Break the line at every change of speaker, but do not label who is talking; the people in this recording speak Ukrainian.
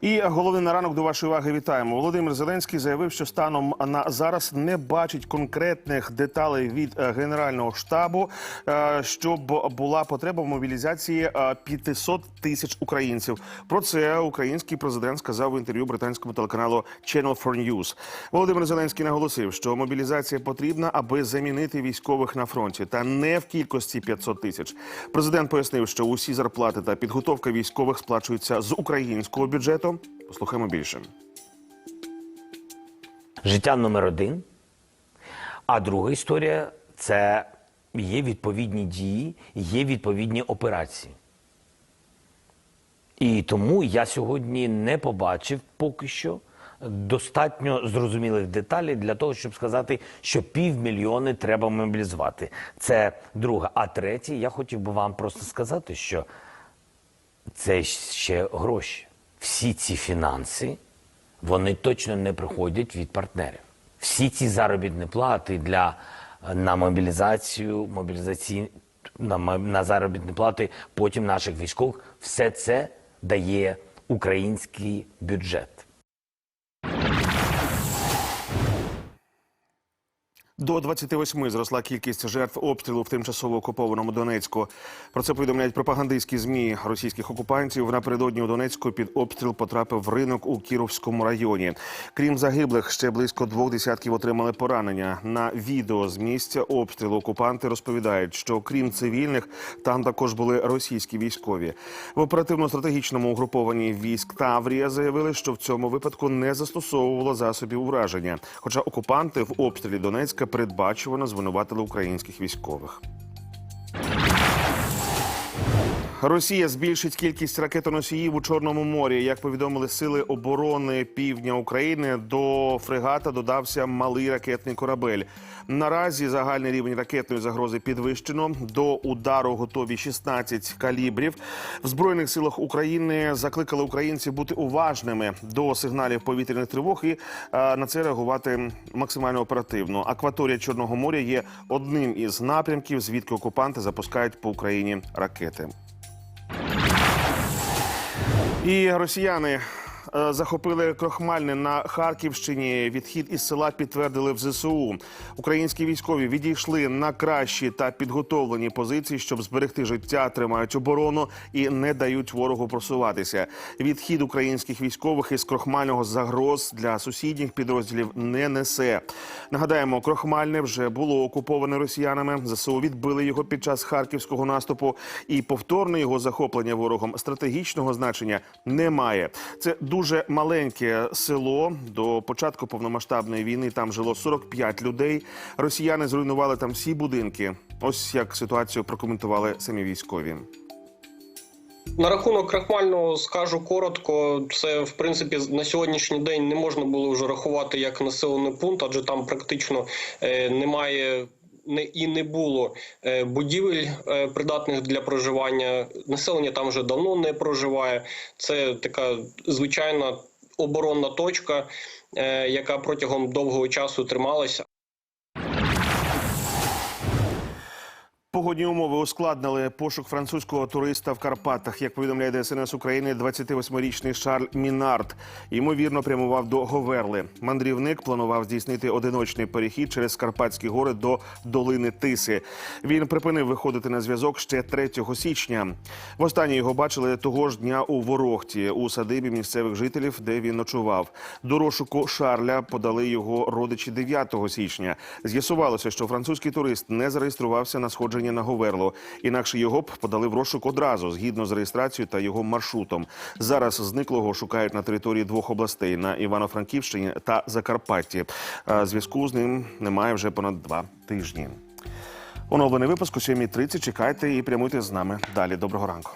І головний на ранок до вашої уваги вітаємо. Володимир Зеленський заявив, що станом на зараз не бачить конкретних деталей від е, генерального штабу, е, щоб була потреба в мобілізації е, 500 тисяч українців. Про це український президент сказав в інтерв'ю британському телеканалу Channel 4 News. Володимир Зеленський наголосив, що мобілізація потрібна, аби замінити військових на фронті, та не в кількості 500 тисяч. Президент пояснив, що усі зарплати та підготовка військових сплачуються з українського бюджету. Послухаємо більше.
життя номер один. А друга історія це є відповідні дії, є відповідні операції. І тому я сьогодні не побачив поки що достатньо зрозумілих деталей для того, щоб сказати, що півмільйони треба мобілізувати. Це друга. А третє, я хотів би вам просто сказати, що це ще гроші. Всі ці фінанси, вони точно не приходять від партнерів. Всі ці заробітні плати для е, на мобілізацію, мобілізаційні на, на заробітні плати потім наших військових, все це дає український бюджет.
До 28 зросла кількість жертв обстрілу в тимчасово окупованому Донецьку. Про це повідомляють пропагандистські змі російських окупантів. Напередодні у Донецьку під обстріл потрапив ринок у Кіровському районі. Крім загиблих, ще близько двох десятків отримали поранення. На відео з місця обстрілу окупанти розповідають, що крім цивільних, там також були російські військові. В оперативно-стратегічному угрупованні військ Таврія заявили, що в цьому випадку не застосовувало засобів ураження. Хоча окупанти в обстрілі Донецька передбачувано звинуватили українських військових. Росія збільшить кількість ракетоносіїв у Чорному морі. Як повідомили сили оборони півдня України, до фрегата додався малий ракетний корабель. Наразі загальний рівень ракетної загрози підвищено. До удару готові 16 калібрів. В збройних силах України закликали українців бути уважними до сигналів повітряних тривог і е, на це реагувати максимально оперативно. Акваторія Чорного моря є одним із напрямків, звідки окупанти запускають по Україні ракети. І росіяни захопили крохмальне на Харківщині. Відхід із села підтвердили в ЗСУ. Українські військові відійшли на кращі та підготовлені позиції, щоб зберегти життя, тримають оборону і не дають ворогу просуватися. Відхід українських військових із крохмального загроз для сусідніх підрозділів не несе. Нагадаємо, крохмальне вже було окуповане росіянами. ЗСУ відбили його під час харківського наступу, і повторне його захоплення ворогом стратегічного значення немає. Це дуже маленьке село. До початку повномасштабної війни там жило 45 людей. Росіяни зруйнували там всі будинки. Ось як ситуацію прокоментували самі військові.
На рахунок крахмального скажу коротко. Це в принципі на сьогоднішній день не можна було вже рахувати як населений пункт, адже там практично е, немає. Не і не було е, будівель е, придатних для проживання. Населення там вже давно не проживає. Це така звичайна оборонна точка, е, яка протягом довгого часу трималася.
Погодні умови ускладнили пошук французького туриста в Карпатах. Як повідомляє ДСНС України, 28-річний Шарль Мінард ймовірно прямував до Говерли. Мандрівник планував здійснити одиночний перехід через Карпатські гори до долини Тиси. Він припинив виходити на зв'язок ще 3 січня. Востаннє його бачили того ж дня у Ворохті у садибі місцевих жителів, де він ночував. До розшуку Шарля подали його родичі 9 січня. З'ясувалося, що французький турист не зареєструвався на сходження на Говерло. Інакше його б подали в розшук одразу, згідно з реєстрацією та його маршрутом. Зараз зниклого шукають на території двох областей на Івано-Франківщині та Закарпатті. Зв'язку з ним немає вже понад два тижні. Оновлений випуск о 7.30. Чекайте і прямуйте з нами. Далі доброго ранку.